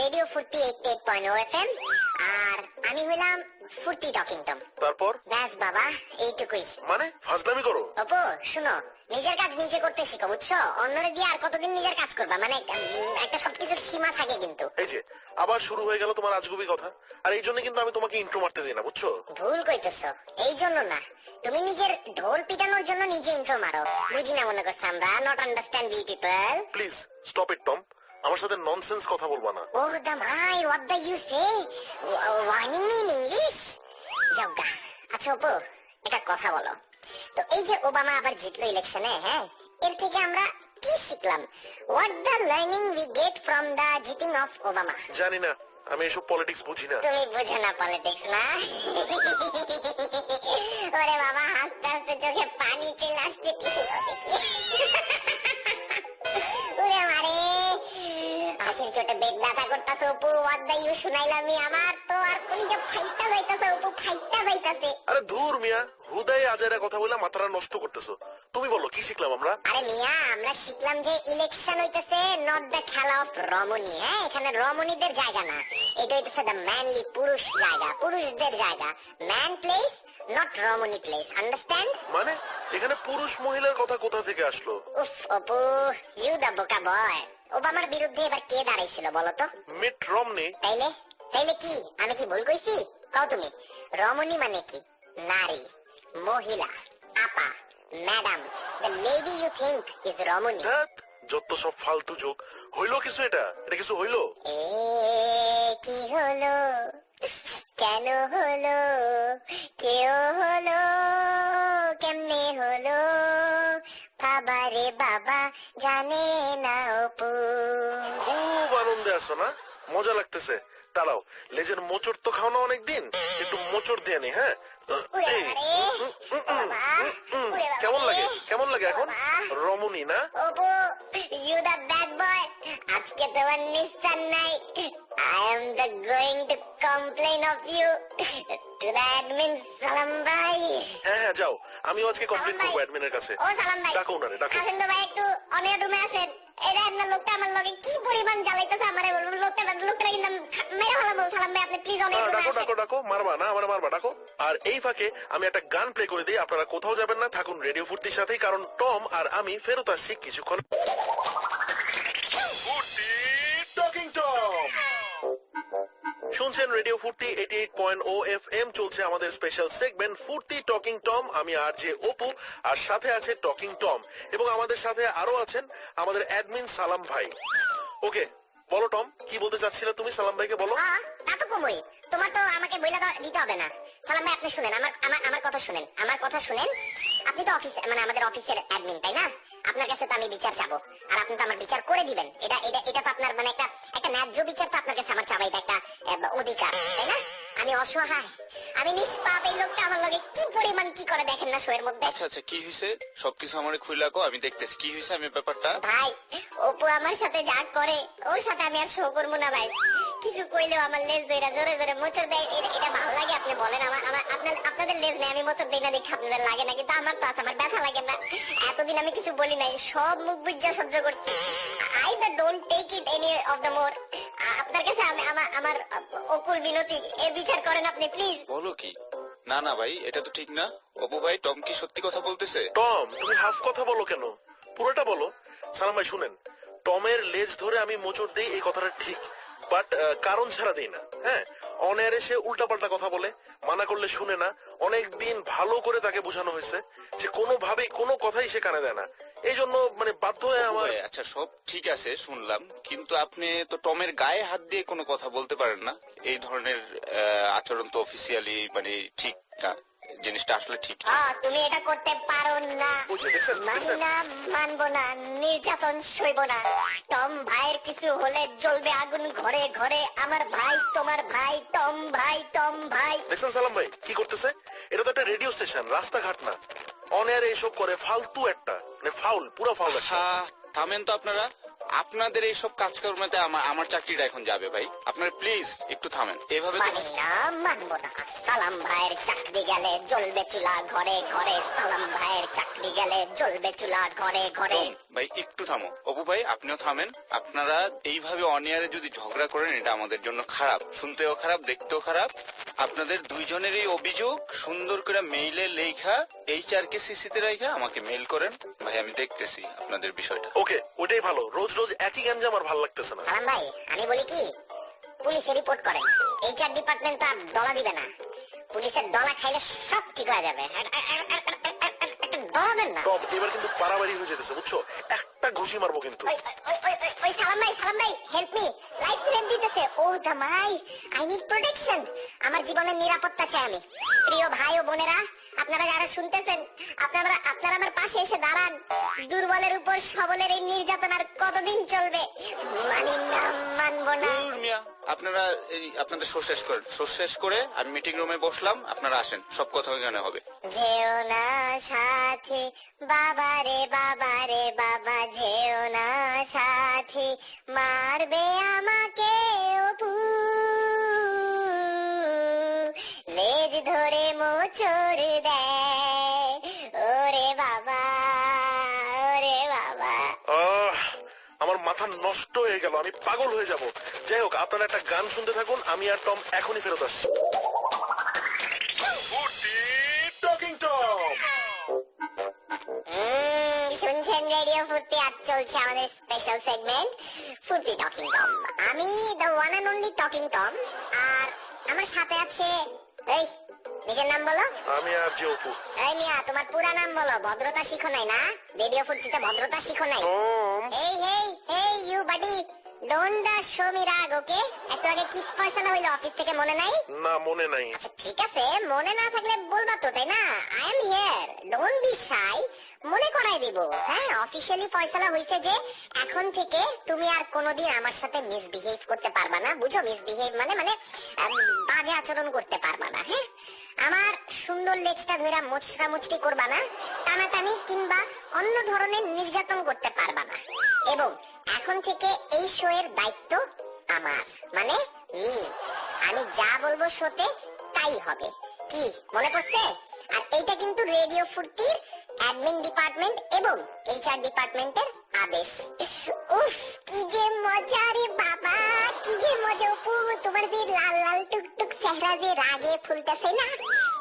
Radio Foorti eight eight point oh F M আর আমি হইলাম ফুর্তি টকিং টম তারপর? ব্যাস বাবা এইটুকুই। মানে ফাজলামি করো? অপু শুনো নিজের কাজ নিজে করতে শিখো বুঝছ? অন্যরে দিয়ে আর কতদিন নিজের কাজ করবা? মানে একটা সবকিছুর সীমা থাকে কিন্তু। এই যে আবার শুরু হয়ে গেল তোমার আজগুবি কথা। আর এই জন্য কিন্তু আমি তোমাকে ইন্ট্রো মারতে দিই না বুঝছ? ভুল কইতেছো। এই জন্য না তুমি নিজের ঢোল পিটানোর জন্য নিজে ইন্ট্রো মারো। বুঝি না মনে করছ আমরা? Not understand be people please stop it Tom আমার সাথে ননসেন্স কথা বলবা না। The my, what the you say? W- Warning me in English? জগা আচ্ছা অপু একটা কথা বলো। তো এই যে ওবামা আবার জিতলো ইলেকশনে হ্যাঁ? এর থেকে আমরা কি শিখলাম? What the learning we get from the getting of Obama? জানি না আমি এসব পলিটিক্স বুঝি না। তুমি বুঝো না পলিটিক্স না ওরে বাবা হাসতে হাসতে চোখে পানি চলে আসছে। চোটে পেট ব্যথা করতেছে অপু ওয়াদ্দা ইউ শুনাইলামি আমার। তো আর কোনি যে ফাইটটা যাইতাছে অপু ফাইটটা যাইতাছে। আরে ধুর মিয়া হুদাই আজারে কথা বলে মাথাটা নষ্ট করতেছো। তুমি বলো কি শিখলাম আমরা? আরে মিয়া আমরা শিখলাম যে ইলেকশন হইতেছে নট দ্য খেলা অফ রমণী হ্যাঁ? এখানে রমণীদের জায়গা না। এটা হইতেছে দ্য ম্যানলি পুরুষ জায়গা পুরুষদের জায়গা। ম্যান প্লেস নট রমণী প্লেস আন্ডারস্ট্যান্ড মানে এখানে পুরুষ মহিলার কথা কোথা থেকে আসলো? উফ অপু ইউ দ্য বোকা বয় ওবামার বিরুদ্ধে এবার কে দাঁড়াইছিল বলো তো মিট রমনি। তাইলে তাইলে কি? আমি কি ভুল কইছি? কও তুমি। রমণী মানে কি? নারী মহিলা আপা madam the lady you think is রমণী যত সব ফালতু যোগ হইল কিছু এটা? এটা কিছু হইল? এ কি হলো? কেন হলো? কেউ হলো? কেমনে হলো? বাবা জানে না অপু। খুব আনন্দে আছো না? মজা লাগতেছে। দাঁড়াও লেজের মোচড় তো খাও না অনেকদিন? একটু মোচড় দিয়ে নি হ্যাঁ। কেমন লাগে? কেমন লাগে এখন। রমণী না? Apu you the bad boy আজকে তোমার নিস্তার নাই। Going to complain of you to the admin সালাম ভাই। হ্যাঁ হ্যাঁ যাও আমিও আজকে কমপ্লেন করব অ্যাডমিনের কাছে। ও সালাম ভাই। ডাকো উনারে ডাকো। আসেন তো ভাই একটু অনেক রুমে আসেন এই দেখেন না লোকটা আমার লগে কি পরিমাণ জ্বালাইতেছে আমারে বলব লোকটা লোকটা কিন্তু মেরে ফেলাবো। সালাম ভাই আপনি প্লিজ অনেক রুমে ডাকো আসেন ডাকো ডাকো। মারবা না আমারে মারবা ডাকো। আর এই ফাঁকে আমি একটা গান প্লে করে দিই। আপনারা কোথাও যাবেন না থাকুন রেডিও ফুর্তির সাথেই কারণ টম আর আমি ফেরত আসছি কিছুক্ষণ শুনছেন radio Foorti eighty eight point oh F M চলছে আমাদের special segment Foorti talking Tom আমি আর যে অপু, আর সাথে আছে টকিং টম এবং আমাদের সাথে আরও আছেন আমাদের অ্যাডমিন সালাম ভাই। ওকে, বলো টম কি বলতে চাচ্ছিলে তুমি সালাম ভাইকে বলো? তা তো কমই তোমার তো আমাকে বইলা দিতে হবে না। সালাম ভাই আপনি শুনেন আমার আমার আমার কথা শুনেন। আমার কথা শুনেন আপনি তো অফিস মানে আমাদের অফিসের অ্যাডমিন তাই না? আপনার কাছে তো আমি বিচার চাবো আর আপনি তো আমার বিচার করে দিবেন। এটা এটা এটা তো আপনার মানে একটা একটা ন্যায্য বিচার তো আপনার কাছে আমার চাওয়া এটা একটা অধিকার তাই না? আমি অসহায়। আমি নিষ্পাপ এই লোকটা আমার লগে কি পরিমাণ কি করে দেখেন না শোয়ের মধ্যে? আচ্ছা আচ্ছা কি হয়েছে সবকিছু আমার খুইলা কো আমি দেখতেছি। কি হয়েছে আমি ব্যাপারটা? ভাই অপু আমার সাথে যা করে ওর সাথে আমি আর শো করব না ভাই। কিছু কইলেও আমার লেজ দইরা জোরে জোরে মোচড় দেয়। এটা এটা ভালো লাগে আপনি বলেন। আমার আমার আপনার আপনাদের লেজ নেই আমি মোচড় দেই না দেখে আপনাদের লাগে না কিন্তু আমার তো আছে আমার ব্যথা লাগে না। এতদিন আমি কিছু বলি নাই সব মুখ বুঝা সহ্য করছি। I the don't take it any of the more আপনার কাছে আমি আমার আমার অকুল বিনতি এ বিচার করেন আপনি প্লিজ বলো কি? না না ভাই এটা তো ঠিক না। অপু ভাই টম কি সত্যি কথা বলতেছে? টম তুমি হাফ কথা বলো কেন? পুরোটা বলো। সালাম ভাই শুনেন। টমের লেজ ধরে আমি মোচড় দিই এই কথাটা ঠিক। বাট কারণ ছাড়া দিই না। হ্যাঁ? অনায়ারে সে উল্টাপাল্টা কথা বলে মানা করলে শুনে না। অনেক দিন ভালো করে তাকে বোঝানো হয়েছে যে কোনোভাবেই কোনো কথাই সে কানে দেয় না। এই জন্য মানে বাধ্য হয়ে আমার আচ্ছা সব ঠিক আছে শুনলাম। কিন্তু আপনি তো টমের গায়ে হাত দিয়ে কোনো কথা বলতে পারেন না? এই ধরনের আহ, আচরণ তো অফিসিয়ালি মানে ঠিক না। জিনিসটা আসলে ঠিক তুমি এটা করতে পারো না। মানি না মানবো না নির্যাতন সইব না। টম ভাইয়ের কিছু হলে জ্বলবে আগুন ঘরে ঘরে। আমার ভাই তোমার ভাই টম ভাই টম ভাই। দেখছেন সালাম ভাই কি করতেছে? এটা তো একটা রেডিও স্টেশন রাস্তাঘাট না। অনায়ারে এসব করে ফালতু একটা মানে ফাউল পুরো ফাউল একটা। থামেন তো আপনারা। আপনাদের এইসব কাজকর্মতে আমার আমার চাকরিটা এখন যাবে ভাই। আপনারা প্লিজ একটু থামেন। এভাবে তো মানি না মানবো না। সালাম ভাইয়ের চাকরি গেলে জ্বলবে চুলা ঘরে ঘরে। সালাম ভাইয়ের চাকরি গেলে জ্বলবে জ্বলবে চুলা ঘরে ঘরে। ভাই একটু থামো। অপু ভাই আপনিও থামেন। আপনারা এইভাবে অনিয়ারে যদি ঝগড়া করেন এটা আমাদের জন্য খারাপ। শুনতেও খারাপ দেখতেও খারাপ। আপনাদের দুইজনেরই অভিযোগ সুন্দর করে মেইলে লেখা এইচআর কে সিসিতে রেখা আমাকে মেইল করেন। ভাই আমি দেখতেছি আপনাদের বিষয়টা। ওকে ওটাই ভালো। রোজ রোজ একই গাঞ্জা আমার ভালো লাগতেছে না। সালাম ভাই আমি বলি কি পুলিশে রিপোর্ট করেন। এইচআর ডিপার্টমেন্ট তো আর ডলা দিবে না। পুলিশের ডলা খাইলে সব ঠিক হয়ে যাবে। আর- আর- আর- আর- আর- আর- আর- একটা ডলা দেন না। টম এবার কিন্তু পারাবাড়ি হয়ে যেতেছে বুঝছ? একটা ঘুষি মারবো কিন্তু। প্রোটেকশন আমার জীবনের নিরাপত্তা চাই আমি। প্রিয় ভাই ও বোনেরা আপনারা যারা শুনতেছেন আপনারা আপনারা আমার পাশে এসে দাঁড়ান। দুর্বলের উপর সবলের এই নির্যাতন আর কতদিন চলবে? মানি না মানবো না। আপনারা এই আপনাদের শো শেষ করেন শো শেষ করে আমি মিটিং রুমে বসলাম আপনারা আসেন সব কথা হবে। যেও না সাথে বাবা রে বাবা রে বাবা যেও না সাথে। মারবে আমাকে অপু ধরে মোচর দেয়। ওরে বাবা ওরে বাবা। আহ, আমার মাথা নষ্ট হয়ে গেল আমি পাগল হয়ে যাব। যাই হোক আপনারা একটা গান শুনতে থাকুন আমি আর টম এখনই ফেরত আসছি। Talking Tom. উম, শুনছেন রেডিও ফুর্তি আজ চলছে আমাদের special segment Foorti talking Tom. আমি the one and only talking Tom আর আমার সাথে আছে এই নিজের নাম বলো? আমি আর জি অপু এই মিয়া তোমার পুরা নাম বলো। ভদ্রতা শিখো নাই না? রেডিও ফুর্তিতে ভদ্রতা শিখো নাই? এই hey hey you buddy don't show me রাগ ওকে একটু আগে কি ফয়সালা হইল অফিস থেকে মনে নাই? না মনে নাই। আচ্ছা ঠিক আছে মনে না থাকলে বলবা তো তাই না? I am here don't be shy মনে করাই দিব হ্যাঁ? অফিশিয়ালি ফয়সালা হইছে যে এখন থেকে তুমি আর কোনোদিন আমার সাথে মিসবিহেভ করতে পারবা না বুঝো? মিসবিহেভ মানে মানে বাজে আচরণ করতে পারবা না হ্যাঁ? আমার সুন্দর লেজটা ধইরা মুচড়া মুচড়ি করবা না টানাটানি কিংবা অন্য ধরনের নির্যাতন করতে পারবা না। এবং এখন থেকে এই শো এর দায়িত্ব আমার মানে মি। আমি যা বলব শোতে তাই হবে। কি, মনে পড়ছে? আর এইটা কিন্তু রেডিও ফুর্তির অ্যাডমিন ডিপার্টমেন্ট এবং এইচআর ডিপার্টমেন্টের আদেশ। উফ, কি যে মজা রে বাবা! কি যে মজা অপু তোমার যে লাল লাল টুকটুক চেহারা যে রাগে ফুলতেছে না?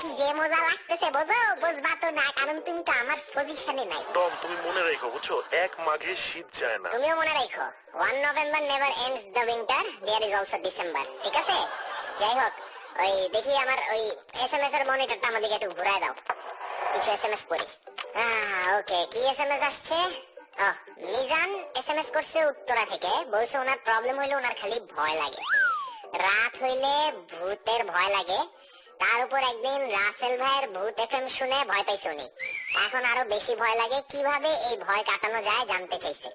কি যে মজা লাগতেছে বোঝো? বুঝবা তো না কারণ তুমি তো আমার পজিশনে নাই। টম তুমি মনে রেখো বুঝছ? এক মাঘে শীত যায় না। তুমিও মনে রাখো one November never ends the winter there is also December ঠিক আছে? যাই হোক ওই দেখি আমার ওই এস এম এস এর মনিটরটা আমাদেরকে একটু ঘুরায় দাও। কিছু এস এম এস পড়ি ওকে কি এস এম এস আসছে? মিজান এস এম এস করছে উত্তরা থেকে। বলছে ওনার প্রবলেম হইলে ওনার খালি ভয় লাগে। রাত হইলে ভূতের ভয় লাগে। তার উপর একদিন রাসেল ভাইয়ের ভূত এফএম শুনে ভয় পাইছে উনি। এখন আরও বেশি ভয় লাগে কীভাবে এই ভয় কাটানো যায় জানতে চাইছে।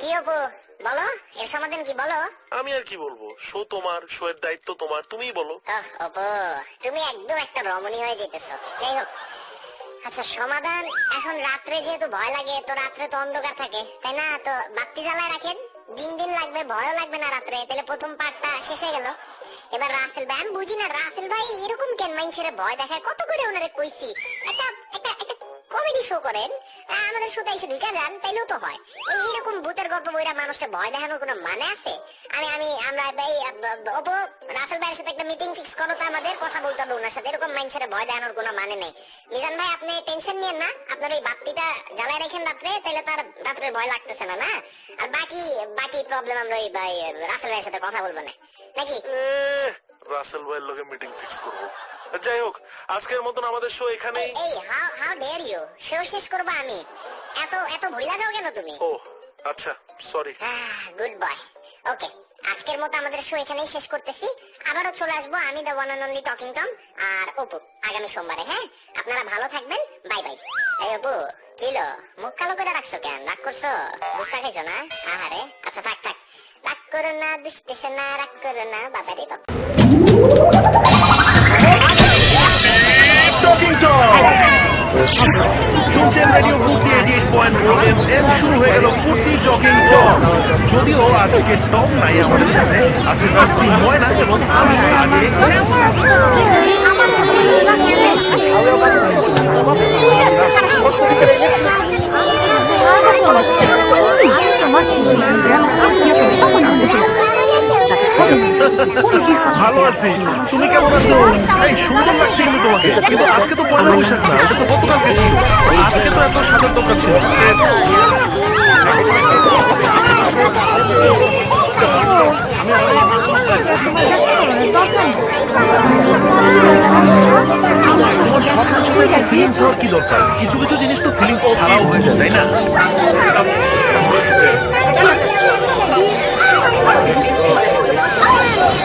কি অপু বলো? এর সমাধান কি বলো? আমি আর কি বলব? শো তোমার শো এর দায়িত্ব তোমার তুমিই বলো। অপু তুমি একদম একটা রমণী হয়ে যেতেছো। যাই হোক আচ্ছা সমাধান? এখন রাত্রে যেহেতু ভয় লাগে, তো রাত্রে তো অন্ধকার থাকে, তাই না? তো বাতি জ্বালায় রাখেন। দিন দিন লাগবে ভয় লাগবে না রাত্রে। তাহলে প্রথম পার্টটা শেষ হয়ে গেল। এবার রাসেল ভাই, আমি বুঝি না, রাসেল ভাই এরকম কেন মাইনছেরে ভয় দেখায়। কত করে ওনারে কইছি? একটা কমেডি শো করেন আমাদের শোতে এসে ঢুকে যান, তাইলেও তো হয়। এই এরকম ভূতের গল্প বইরা মানুষকে ভয় দেখানোর কোনো মানে আছে? আমি আমি, আমরা ভাই অপু, রাসেল ভাইয়ের সাথে একটা মিটিং ফিক্স করো তো আমাদের, কথা বলতে হবে ওনার সাথে, এরকম মাইন্ডসেটে ভয় দেখানোর কোনো মানে নেই। মিজান ভাই, আপনি টেনশন নিয়েন না, আপনার ওই বাতিটা জ্বালায় রাখেন রাত্রে তাহলে তার রাত্রে ভয় লাগতেছে না না? আর বাকি বাকি প্রবলেম আমরা ওই রাসেল ভাইয়ের সাথে কথা বলব না। নাকি? রাসেল ভাইয়ের লগে মিটিং ফিক্স করব। যাই হোক আজকের মতন আমাদের শো এখানেই। এই how how dare you show শেষ করব আমি। এত এত ভুলা যাও কেন তুমি? ও আচ্ছা সরি গুড বয় ওকে আজকের মতো আমাদের শো এখানেই শেষ করতেছি। আবারও চলে আসব আমি the one only talking Tom আর অপু আগামী সোমবারে হ্যাঁ? আপনারা ভালো থাকবেন। বাই বাই এই অপু কিলো মুখ কালো করে রাখছো কেন? রাগ করছ? গুসা খাইছো না? আহারে। আচ্ছা থাক থাক। রাগ করো না দিসতেছে না রাগ করো না বাবা রে বাবা শুনছেন radio Foorti eight point M শুরু হয়ে গেল ফুর্তি টকিং টক যদিও আজকে টম নাই আমাদের সাথে আছে রাত্রি ময়না এবং আমি আগে আছি। তুমি কেমন আছো? এই, সুন্দর লাগছে কিন্তু তোমাকে। কিন্তু আজকে তো পয়লা বৈশাখ না, এটা তো গতকালকে ছিল। আজকে তো এত সাজার দরকার ছিল। ফিলিংস হওয়ার কি কিছু কিছু জিনিস তো ফিলিংস ছাড়াও হয়ে যায়, তাই না?